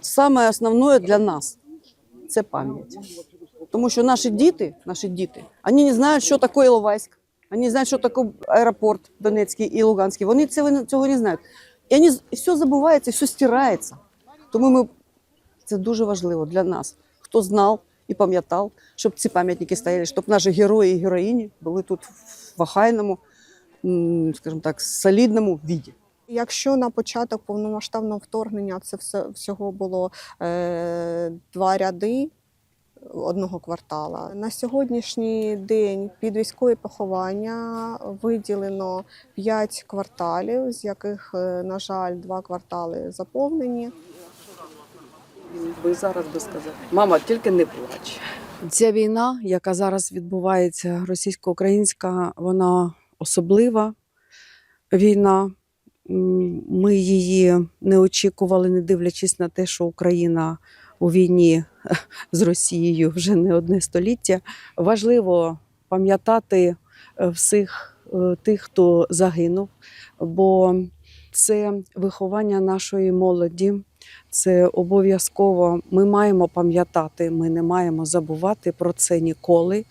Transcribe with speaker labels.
Speaker 1: Саме основне для нас це пам'ять. Тому що наші діти, наші діти, вони не знають, що таке Іловайськ, вони не знають, що таке аеропорт Донецький і Луганський. Вони цього, не знають. І, вони, все забувається, все стирається. Тому ми, це дуже важливо для нас. Хто знав і пам'ятав, щоб ці пам'ятники стояли, щоб наші герої і героїні були тут в охайному, м, скажімо так, солідному віді.
Speaker 2: Якщо на початок повномасштабного вторгнення це все всього було е, два ряди одного квартала. На сьогоднішній день під військові поховання виділено п'ять кварталів, з яких, е, на жаль, два квартали заповнені.
Speaker 3: Ви зараз би сказали. Мама, тільки не плач.
Speaker 4: Ця війна, яка зараз відбувається, російсько-українська, вона особлива війна. Ми її не очікували, не дивлячись на те, що Україна у війні з Росією вже не одне століття. Важливо пам'ятати е, всіх е, тих, хто загинув, бо це виховання нашої молоді, це обов'язково. Ми маємо пам'ятати, ми не маємо забувати про це ніколи.